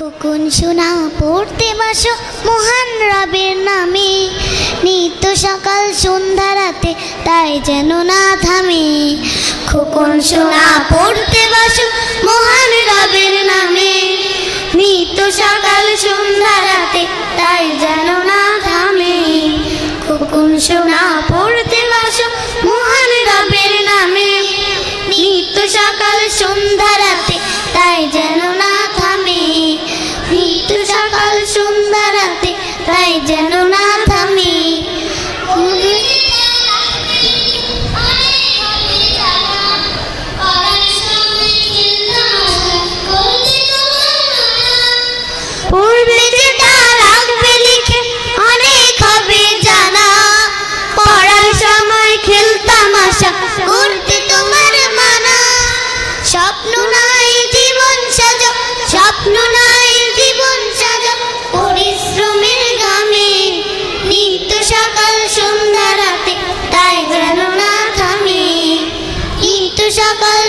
হুকুন শোনা পড়তে বাসো মহান রবের নামে। নিত্য সকাল, সন্ধ্যা, রাতে তাই যেন না থামে। খোকন শোনা পড়তে বাসো মহান রবের নামে। নিত্য সকাল, সন্ধ্যা, রাতে তাই যেন না থামে। খোকন শোনা তাই যেন না থামে। স্বপ্ন নাই জীবন সাজা স্বপ্ন নাই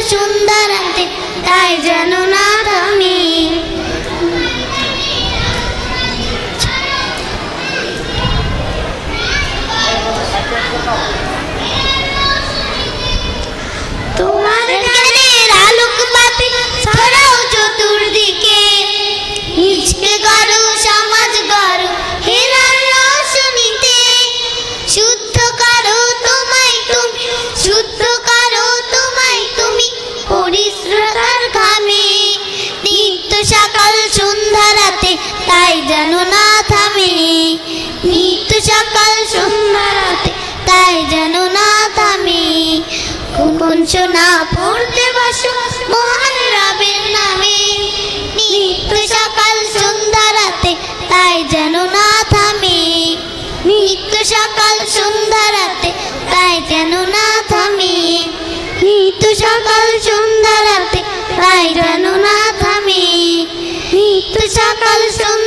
সন্ধ্যা রাতে তাই যেন না নিত্য সকাল সন্ধ্যা রাতে তাই যেন না থামে। কোন সোনা পড়তে বসো, মহান রবের নামে। নিত্য সকাল সন্ধ্যা রাতে তাই যেন না থামে। নিত্য সকাল সন্ধ্যা রাতে তাই যেন না থামে। নিত্য সকাল সন্ধ্যা রাতে তাই যেন না থামে। নিত্য সকাল সন্ধ্যা